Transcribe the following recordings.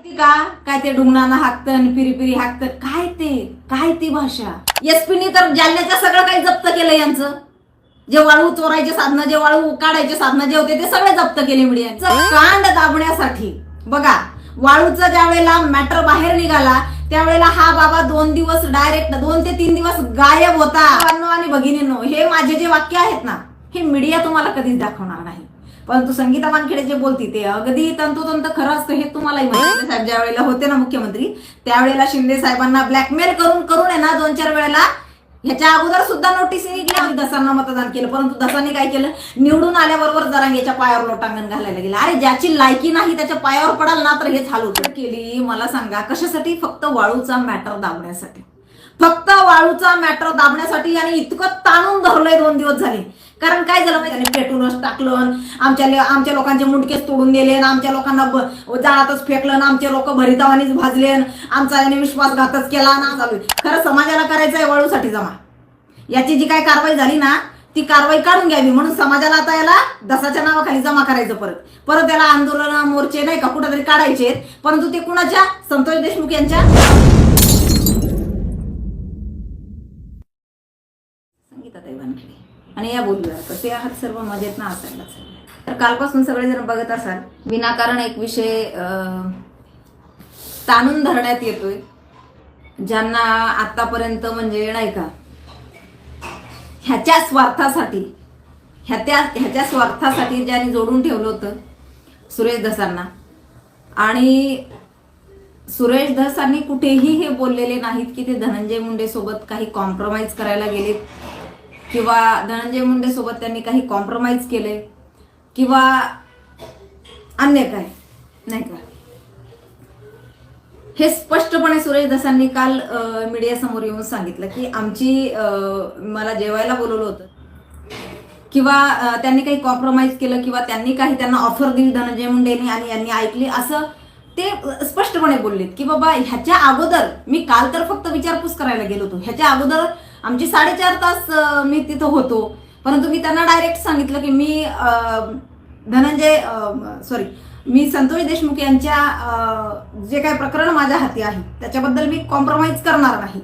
माहिती का? काय ते डुंगणानं हाकतन पिरी पिरी हाकतन काय ते? काय ती भाषा? एसपीनी तर जालन्याचं सगळं काही जप्त केलं यांचं. जे वाळू चोरायचे साधनं जे वाळू काढायचे साधनं जे होते ते सगळे जप्त केले मीडियाचं कांड दाबण्यासाठी. बघा वाळूचा ज्या वेळेला मॅटर बाहेर निघाला त्यावेळेला हा बाबा दोन दिवस डायरेक्ट दोन ते तीन दिवस गायब होता. आणि भगिनींनो हे माझे जे वाक्य आहेत ना हे मीडिया तुम्हाला कधीच दाखवणार नाही. परंतु संगीता वानखेडे जे बोलती ते अगदी तंतोतंत खरं असतं हे तुम्हालाही माहिती साहेब ज्या वेळेला होते ना मुख्यमंत्री त्यावेळेला शिंदे साहेबांना ब्लॅकमेल करून करून आहे ना दोन चार वेळेला ह्याच्या अगोदर सुद्धा नोटीस निघल्या दसांना मतदान केलं परंतु दसांनी काय केलं? निवडून आल्याबरोबर जरांगेच्या पायावर लोटांगण घालायला गेलं. अरे ज्याची लायकी नाही त्याच्या पायावर पडाल ना तर हेच हाल होतं. केली मला सांगा कशासाठी? फक्त वाळूचा मॅटर दाबण्यासाठी. फक्त वाळूचा मॅटर दाबण्यासाठी आणि इतकं ताणून धरलंय दोन दिवस झाले. कारण काय झालं माहिती त्याने पेटूनच टाकलं आमच्या आमच्या लोकांचे मुंडकेच तोडून दिले आमच्या लोकांना जाळातच फेकलं आमचे लोक भरितावानीच भाजले आमचा याने विश्वासघातच केला ना चालू खरं समाजाला करायचं आहे वाळूसाठी जमा. याची जी काय कारवाई झाली ना ती कारवाई काढून घ्यावी. म्हणून समाजाला आता याला दसाच्या नावाखाली जमा करायचं परत. परत याला आंदोलन मोर्चे नाही का कुठेतरी काढायचे परंतु ते कुणाच्या? संतोष देशमुख यांच्या संगीताताई वानखेडे आणि या बोलूया. कसे आहात सर्व मजेत ना असायलाच तर कालपासून सगळेजण बघत असाल विनाकारण एक विषय ताणून धरण्यात येतोय ज्यांना आतापर्यंत म्हणजे नाही का ह्याच्या स्वार्थासाठी ह्याच्या ह्याच्या स्वार्थासाठी ज्यांनी जोडून ठेवलं होतं सुरेश धसांना. आणि सुरेश धसांनी कुठेही हे बोललेले नाहीत की ते धनंजय मुंडे सोबत काही कॉम्प्रोमाइज करायला गेलेत. किंवा धनंजय मुंडे सोबत त्यांनी काही कॉम्प्रोमाइज केले किंवा अन्य काय? नाही का? हे स्पष्टपणे सुरेश दसांनी काल मीडिया समोर येऊन सांगितलं की आमची मला जेवायला बोलवलं होतं. किंवा त्यांनी काही कॉम्प्रोमाइज केलं किंवा त्यांनी काही त्यांना ऑफर दिली धनंजय मुंडेनी आणि यांनी ऐकली असं ते स्पष्टपणे बोललेत की बाबा ह्याच्या अगोदर मी काल तर फक्त विचारपूस करायला गेलो होतो. ह्याच्या अगोदर आमची साडेचार तास मी तिथं होतो. परंतु मी त्यांना डायरेक्ट सांगितलं की मी धनंजय सॉरी मी संतोष देशमुख यांच्या जे काही प्रकरण माझ्या हाती आहे त्याच्याबद्दल मी कॉम्प्रोमाइज करणार नाही.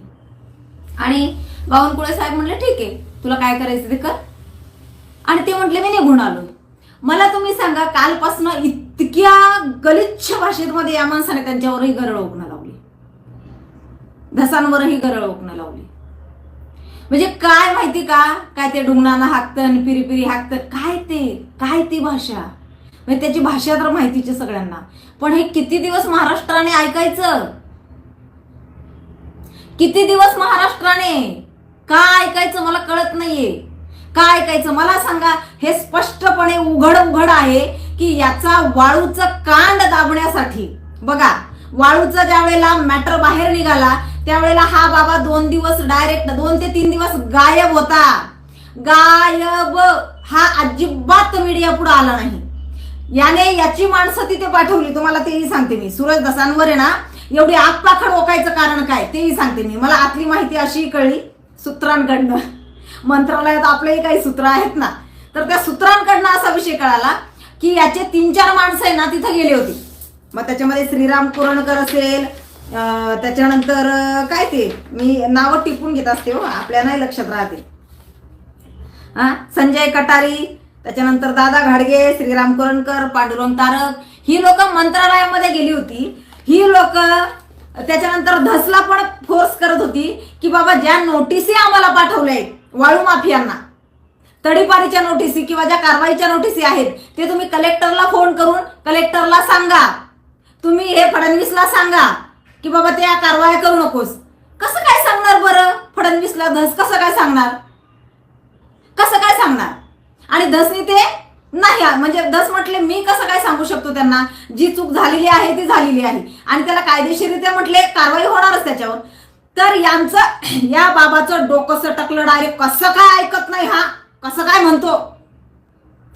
आणि बावनकुळे साहेब म्हणले ठीक आहे तुला काय करायचं ते कर. आणि ते म्हटले मी निघून आलो. मला तुम्ही सांगा कालपासनं इतक्या गलिच्छ भाषेमध्ये या माणसाने त्यांच्यावरही गरळ ओकणं लावली. धसांवरही गरळ ओकणं लावली. म्हणजे काय माहिती का? काय ते डुंगणानं हाकतं पिरी पिरी हाकतं. काय ते? काय ती भाषा? म्हणजे त्याची भाषा तर माहितीची सगळ्यांना. पण हे किती दिवस महाराष्ट्राने ऐकायचं? किती दिवस महाराष्ट्राने? का ऐकायचं मला कळत नाहीये. का ऐकायचं? मला सांगा. हे स्पष्टपणे उघड उघड आहे की याचा वाळूचं कांड दाबण्यासाठी. बघा वाळूचा ज्या वेळेला मॅटर बाहेर निघाला त्यावेळेला हा बाबा दोन दिवस डायरेक्ट दोन ते तीन दिवस गायब होता. गायब. हा अजिबात मीडिया पुढे आला नाही. याने याची माणसं तिथे पाठवली. तुम्हाला तेही सांगते मी. सूरज दसांवर आहे ना एवढी आगपाखड ओकायचं कारण काय? तेही सांगते मी. मला आतली माहिती अशी कळली. सूत्रांकडनं. मंत्रालयात आपलेही काही सूत्र आहेत ना. तर त्या सूत्रांकडनं असा विषय कळाला की याचे तीन चार माणसं आहे ना तिथं गेली होती. मग त्याच्यामध्ये श्रीराम कुरणकर असेल त्याच्यानंतर काय ते? मी नावं टिपून घेत असते हो आपल्या नाही लक्षात राहते. हा संजय कटारी त्याच्यानंतर दादा घाडगे श्रीराम करणकर पांडुरंग तारक ही लोक मंत्रालयामध्ये गेली होती. ही लोक त्याच्यानंतर धसला पण फोर्स करत होती की बाबा ज्या नोटिसी आम्हाला पाठवल्या आहेत वाळू माफियांना तडीपारीच्या नोटिसी किंवा ज्या कारवाईच्या नोटिसी आहेत ते तुम्ही कलेक्टरला फोन करून कलेक्टरला सांगा. तुम्ही हे फडणवीसला सांगा. की बाबा त्या कारवाई करू नकोस. कसं काय सांगणार बरं? फडणवीसला धस कसं काय सांगणार? कसं काय सांगणार? आणि धसनी ते नाही म्हणजे धस म्हटले मी कसं काय सांगू शकतो त्यांना? जी चूक झालेली आहे ती झालेली आहे. आणि त्याला कायदेशीरित्या म्हटले कारवाई होणारच त्याच्यावर. तर यांचं या बाबाचं डोकं सटकलं डायरेक्ट कसं काय ऐकत नाही हा? कसं काय म्हणतो?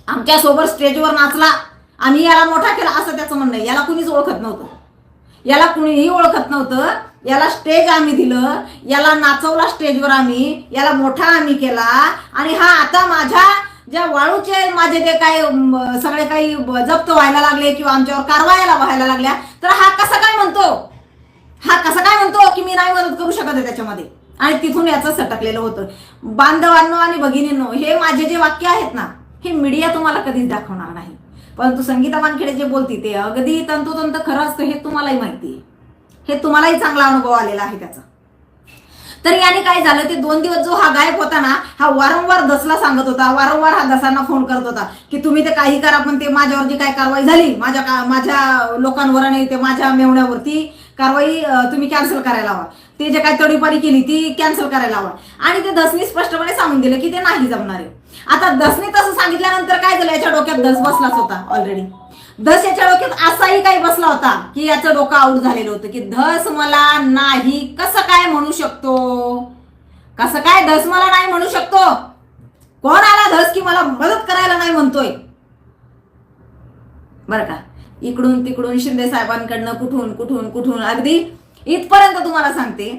आमच्यासोबत स्टेजवर नाचला. आम्ही याला मोठा केला असं त्याचं म्हणणं याला कुणीच ओळखत नव्हतं. याला कुणीही ओळखत नव्हतं. याला स्टेज आम्ही दिलं. याला नाचवला स्टेजवर आम्ही. याला मोठा आम्ही केला. आणि हा आता माझ्या ज्या वाळूचे माझे जे काही सगळे काही जप्त व्हायला लागले किंवा आमच्यावर कारवायाला व्हायला लागल्या तर हा कसा काय म्हणतो? हा कसा काय म्हणतो की मी नाही मदत करू शकत आहे त्याच्यामध्ये? आणि तिथून याचं सटकलेलं होतं. बांधवांनो आणि भगिनींनो हे माझे जे वाक्य आहेत ना हे मीडिया तुम्हाला कधीच दाखवणार नाही. परंतु संगीता वानखेडे जे बोलती ते अगदी तंतोतंत खरं असतं हे तुम्हालाही माहिती आहे. हे तुम्हालाही चांगला अनुभव आलेला आहे त्याचा. तर याने काय झालं ते दोन दिवस जो हा गायब होता ना हा वारंवार दसला सांगत होता वारंवार हा दसांना फोन करत होता की तुम्ही ते काही करा पण ते माझ्यावर जी काय कारवाई झाली? माझ्या माझ्या लोकांवर आणि ते माझ्या मेवण्यावरती कारवाई तुम्ही कॅन्सल करायला हवा. ते जे काय तडीपारी केली ती कॅन्सल करायला हवा. आणि ते दसनी स्पष्टपणे सांगून दिलं की ते नाही जमणार आहे. आता दसने तसं सांगितल्यानंतर काय झालं? याच्या डोक्यात दस बसलाच होता ऑलरेडी धस याच्या डोक्यात असाही काही बसला होता की याचं डोकं आऊट झालेलं होतं की धस मला नाही. कसं काय म्हणू शकतो? कसं काय धस मला नाही म्हणू शकतो? कोण आला धस की मला मदत करायला नाही म्हणतोय? बरं का? इकडून तिकडून शिंदे साहेबांकडनं कुठून कुठून कुठून? अगदी इथपर्यंत तुम्हाला सांगते.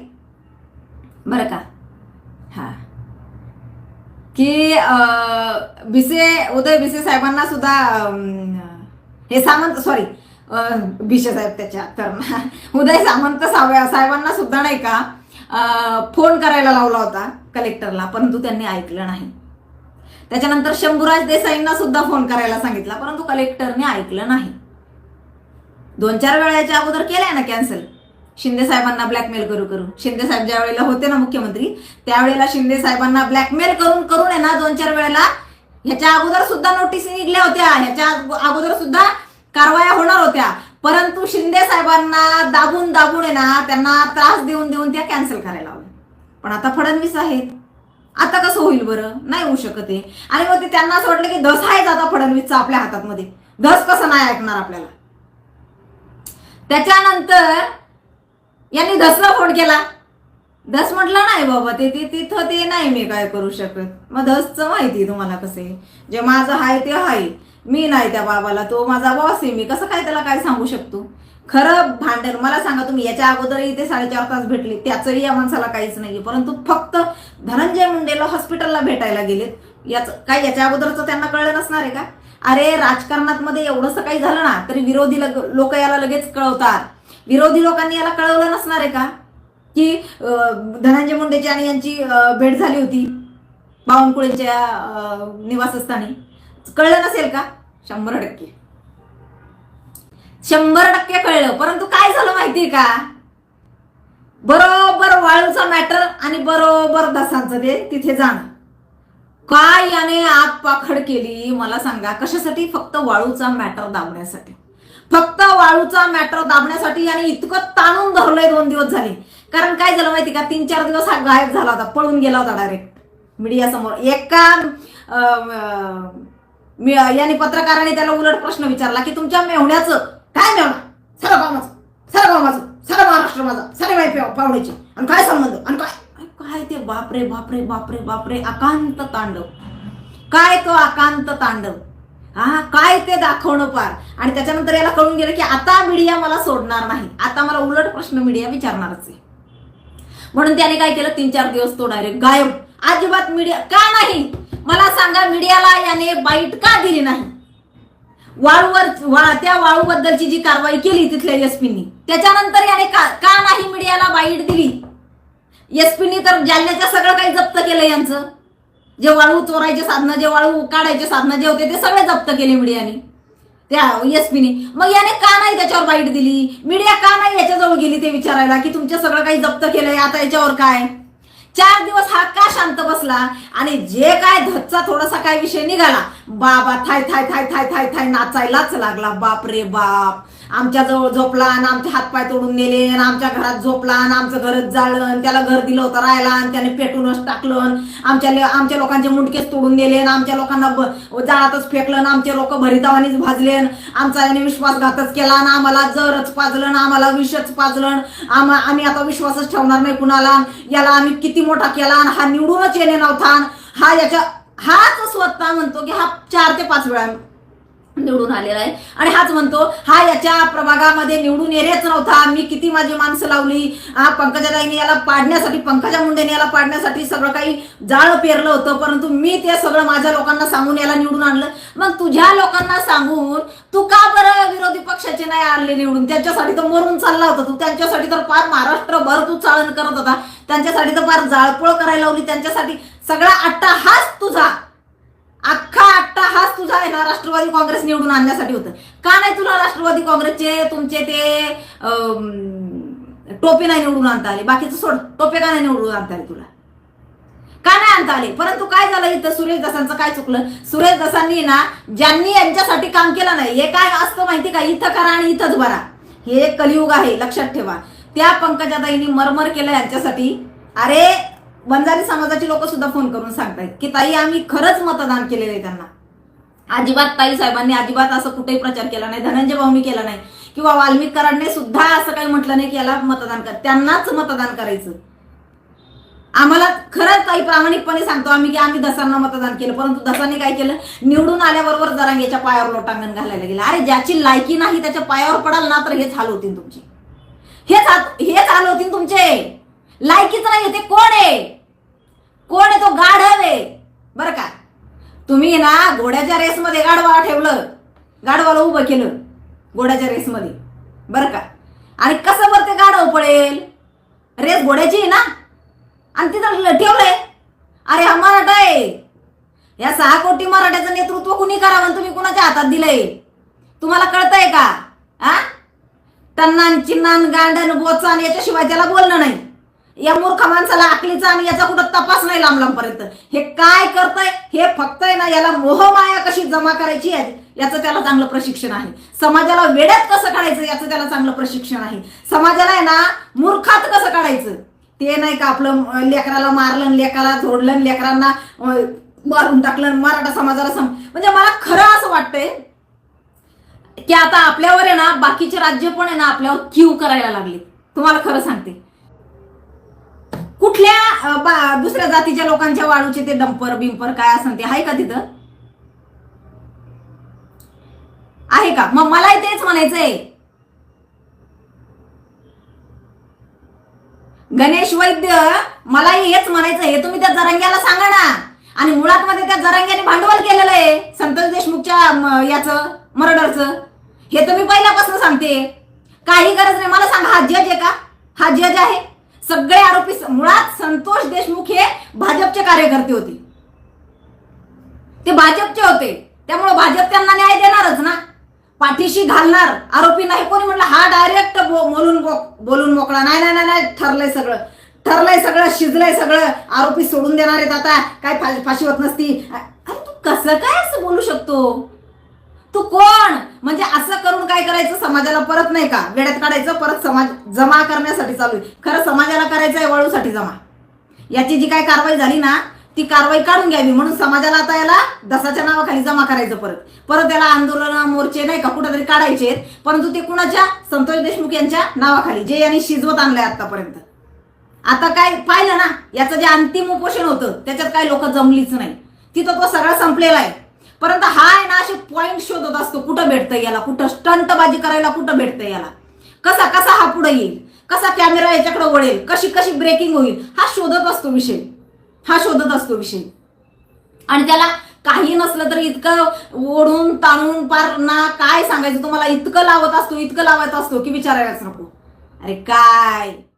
बरं का? हा. की भिसे उदय भिसे साहेबांना सुद्धा हे सामंत सॉरी भिसे साहेब त्याच्या तर उदय सामंत साहेबांना सुद्धा नाही का फोन करायला लावला होता कलेक्टरला परंतु त्यांनी ऐकलं नाही. त्याच्यानंतर शंभूराज देसाईंना सुद्धा फोन करायला सांगितला परंतु कलेक्टरने ऐकलं नाही. दोन चार वेळा याच्या अगोदर केलंय ना कॅन्सल शिंदे साहेबांना ब्लॅकमेल करू करू. शिंदे साहेब ज्या वेळेला होते ना मुख्यमंत्री त्यावेळेला शिंदे साहेबांना ब्लॅकमेल करून करून आहे ना दोन चार वेळेला ह्याच्या अगोदर सुद्धा नोटीस निघल्या होत्या. ह्याच्या अगोदर सुद्धा कारवाया होणार होत्या. परंतु शिंदे साहेबांना दाबून दाबून आहे ना त्यांना त्रास देऊन देऊन त्या कॅन्सल करायला हव्या पण आता फडणवीस आहेत. आता कसं होईल बरं? नाही होऊ शकत आहे आणि मग ते त्यांना असं वाटलं की धस आहेच आता फडणवीसचा आपल्या हातात मध्ये. धस कसं नाही ऐकणार आपल्याला? त्याच्यानंतर यांनी दसला फोन केला. दस म्हटलं नाही बाबा ते तिथं ते नाही मी काय करू शकत. मग धसचं माहिती तुम्हाला कसे जे माझं हाय ते हाय. मी नाही त्या बाबाला तो माझा बॉस आहे. मी कसं काय त्याला काय सांगू शकतो? खरं भांडण मला सांगा तुम्ही याच्या अगोदरही ते साडेचार तास भेटले. त्याचंही या माणसाला काहीच नाही परंतु फक्त धनंजय मुंडेला हॉस्पिटलला भेटायला गेलेत. याच काय याच्या अगोदरचं त्यांना कळलं नसणार आहे का? अरे राजकारणात मध्ये एवढंसं काही झालं ना तरी विरोधी लोक याला लगेच कळवतात. विरोधी लोकांनी याला कळवलं नसणार आहे का? की धनंजय मुंडेची आणि यांची भेट झाली होती बावनकुळेच्या निवासस्थानी. कळलं नसेल का? शंभर टक्के. शंभर टक्के कळलं. परंतु काय झालं माहितीये का? बरोबर वाळूचा मॅटर आणि बरोबर दसांचं ते तिथे जाणं. काय याने आत पाखड केली मला सांगा. कशासाठी? फक्त वाळूचा मॅटर दाबण्यासाठी. फक्त वाळूचा मॅटर दाबण्यासाठी याने इतकं ताणून धरलंय दोन दिवस झाले. कारण काय झालं माहिती का? तीन चार दिवस हा गायब झाला होता पळून गेला होता डायरेक्ट मीडिया समोर एका याने पत्रकाराने त्याला उलट प्रश्न विचारला की तुमच्या मेहण्याचं काय मेहणा सगळं कामाचं सगळं कामाचं सगळं महाराष्ट्र माझा. सगळे माहिती पाहुण्याची. आणि काय संबंध? आणि काय? काय ते बापरे बापरे बापरे बापरे अकांत तांडव. काय तो अकांत तांडव? हा काय ते दाखवणं पार आणि त्याच्यानंतर याला कळून गेलं की आता मीडिया मला सोडणार नाही. आता मला उलट प्रश्न मीडिया विचारणारच आहे. म्हणून त्याने काय केलं? तीन चार दिवस तो डायरेक्ट गायब. अजिबात मीडिया का नाही? मला सांगा मीडियाला याने बाईट का दिली नाही? वाळूवर वा- त्या वाळूबद्दलची जी कारवाई केली तिथल्या एसपीनी त्याच्यानंतर याने का का नाही मीडियाला बाईट दिली? एसपीनी तर जालन्याचं सगळं काही जप्त केलं यांचं. जे वाळू चोरायचे साधनं जे वाळू काढायचे साधनं जे होते ते सगळे जप्त केले मीडियाने. त्या एसपीने मग याने का नाही त्याच्यावर बाईट दिली? मीडिया का नाही याच्याजवळ गेली ते विचारायला की तुमचं सगळं काही जप्त केलंय? आता याच्यावर काय? चार दिवस हा का शांत बसला? आणि जे काय धच्चा थोडासा काय विषय निघाला? बाबा थाय थाय थाय थाय थाय थाय नाचायलाच लागला. बाप रे बाप. आमच्या जवळ झोपला आणि आमचे हातपाय तोडून नेले आणि आमच्या घरात झोपला आणि आमचं घरच जाळलं आणि त्याला घर दिलं होतं राहायला आणि त्याने पेटूनच टाकलं आमच्या आमच्या लोकांचे मुंडकेच तोडून नेले आणि आमच्या लोकांना जाळातच फेकलं आणि आमचे लोक भरितावानीच भाजले आमचा याने विश्वासघातच केला आणि आम्हाला जरच पाजलं आम्हाला विषच पाजलं आम आम्ही आता विश्वासच ठेवणार नाही कुणाला याला आम्ही किती मोठा केला आणि हा निवडूनच येणे नव्हता आणि हा याच्या हाच स्वतः म्हणतो की हा चार ते पाच वेळा निवडून आलेला आहे. आणि हाच म्हणतो हा याच्या प्रभागामध्ये निवडून येण्याच नव्हता. मी किती माझी माणसं लावली. हा पंकजाताईने याला पाडण्यासाठी पंकजा मुंडेने याला पाडण्यासाठी सगळं काही जाळं पेरलं होतं. परंतु मी ते सगळं माझ्या लोकांना सांगून याला निवडून आणलं. मग तुझ्या लोकांना सांगून तू का बरं विरोधी पक्षाचे नाही आणले निवडून? त्यांच्यासाठी तर मरून चालला होता तू. त्यांच्यासाठी तर फार महाराष्ट्रभर तू चाळण करत होता. त्यांच्यासाठी तर फार जाळपोळ करायला लावली. त्यांच्यासाठी सगळा अट्टा हाच तुझा. अख्खा अट्टा हाच तुझा आहे ना राष्ट्रवादी काँग्रेस निवडून आणण्यासाठी होतं. का नाही तुला राष्ट्रवादी काँग्रेसचे तुमचे ते टोपे नाही निवडून आणता आले? बाकीचं सोड टोपे का नाही निवडून आणता आले तुला? का नाही आणता आले? परंतु काय झालं इथं सुरेश दसांचं काय चुकलं? सुरेश दसांनी ना ज्यांनी यांच्यासाठी काम केलं नाही हे काय असतं माहिती का? इथं करा आणि इथंच भरा. हे एक कलियुग आहे लक्षात ठेवा. त्या पंकजाताईंनी मरमर केलं यांच्यासाठी. अरे बंजारी समाजाची लोक सुद्धा फोन करून सांगतायत की ताई आम्ही खरंच मतदान केलेलं आहे त्यांना. अजिबात ताई साहेबांनी अजिबात असं कुठेही प्रचार केला नाही धनंजय भाऊनी केला नाही किंवा वाल्मिकरांनी सुद्धा असं काही म्हटलं नाही की याला मतदान कर त्यांनाच मतदान करायचं. आम्हाला खरंच काही प्रामाणिकपणे सांगतो आम्ही की आम्ही दसांना मतदान केलं परंतु दसांनी काय केलं? निवडून आल्याबरोबर जरांगेच्या पायावर लोटांगण घालायला गेलं. अरे ज्याची लायकी नाही त्याच्या पायावर पडाल ना तर हेच हाल होतील तुमचे. हेच हात हेच हाल होतील तुमचे. लायकीच नाही ते कोण आहे? कोण आहे तो गाढव आहे? बरं का? तुम्ही ना घोड्याच्या रेसमध्ये गाढवा ठेवलं गाढवाला उभं केलं घोड्याच्या रेसमध्ये. बरं का? आणि कसं बरं ते गाढव पडेल रेस घोड्याची आहे ना? आणि तिथं ठेवलंय. अरे हा मराठा आहे. या सहा कोटी मराठ्याचं नेतृत्व कुणी करावं तुम्ही कुणाच्या हातात दिलंय? तुम्हाला कळतंय का? आ? टन्नान चिन्नान गांडन बोचान याच्याशिवाय त्याला बोलणं नाही. या मूर्ख माणसाला आखलीचा आणि याचा कुठं तपास नाही लांब लांबपर्यंत हे काय करतंय? हे फक्त आहे ना याला मोहमाया कशी जमा करायची आहे? याचं त्याला चांगलं प्रशिक्षण आहे. समाजाला वेड्यात कसं काढायचं? याचं त्याला चांगलं प्रशिक्षण आहे. समाजाला आहे ना मूर्खात कसं काढायचं? ते नाही का आपलं लेकराला मारलं लेकराला झोडलं लेकरांना मारून टाकलं मराठा समाजाला सम म्हणजे मला खरं असं वाटतंय की आता आपल्यावर आहे ना बाकीचे राज्य पण आहे ना आपल्यावर क्यू करायला लागले. तुम्हाला खरं सांगते. कुठल्या दुसऱ्या जातीच्या लोकांच्या वाळूचे ते डंपर बिंपर काय असं ते आहे का तिथं? आहे का? मग मलाही तेच म्हणायचंय. गणेश वैद्य मलाही हेच म्हणायचं हे तुम्ही त्या जरंग्याला सांगा ना. आणि मुळात मध्ये त्या जरंग्याने भांडवल केलेलं आहे. संतोष देशमुखच्या याच याचं मर्डरचं. हे तुम्ही पहिल्यापासून सांगते. काही गरज नाही. मला सांगा हा जज आहे का? हा जज आहे? सगळे आरोपी मुळात संतोष देशमुख हे भाजपचे कार्यकर्ते होते. ते भाजपचे होते. त्यामुळे भाजप त्यांना न्याय देणारच ना. पाठीशी घालणार. आरोपी नाही. कोणी म्हटलं हा डायरेक्ट बोलून बोलून मोकळा. नाही नाही नाही नाही. ठरलंय सगळं. ठरलंय सगळं. शिजलंय सगळं. आरोपी सोडून देणार आहेत आता. काय फाशी होत नसती. अरे तू कसं काय असं बोलू शकतो? तू कोण काय करायचं? समाजाला परत नाही का? वेड्यात काढायचं परत समाज जमा करण्यासाठी चालू आहे. खरं समाजाला करायचं आहे वळूसाठी जमा. याची जी काय कारवाई झाली ना ती कारवाई काढून घ्यावी. म्हणून समाजाला आता याला दसाच्या नावाखाली जमा करायचं परत. परत याला आंदोलन मोर्चे नाही का कुठेतरी काढायचे परंतु ते कुणाच्या? संतोष देशमुख यांच्या नावाखाली जे यांनी शिजवत आणलंय आतापर्यंत आता काय पाहिलं ना याचं जे अंतिम उपोषण होतं त्याच्यात काय लोक जमलीच नाही. तिथं तो सगळा संपलेला आहे. परंतु हा आहे ना असे पॉइंट शोधत असतो कुठं भेटतं याला? कुठं स्टंटबाजी करायला कुठं भेटतं याला? कसा कसा हा पुढे येईल? कसा कॅमेरा याच्याकडे वळेल? कशी कशी ब्रेकिंग होईल? हा शोधत असतो विषय. हा शोधत असतो विषय. आणि त्याला काही नसलं तर इतकं ओढून ताणून पार ना काय सांगायचं तुम्हाला? इतकं लावत असतो इतकं लावत असतो की विचारायलाच नको. अरे काय?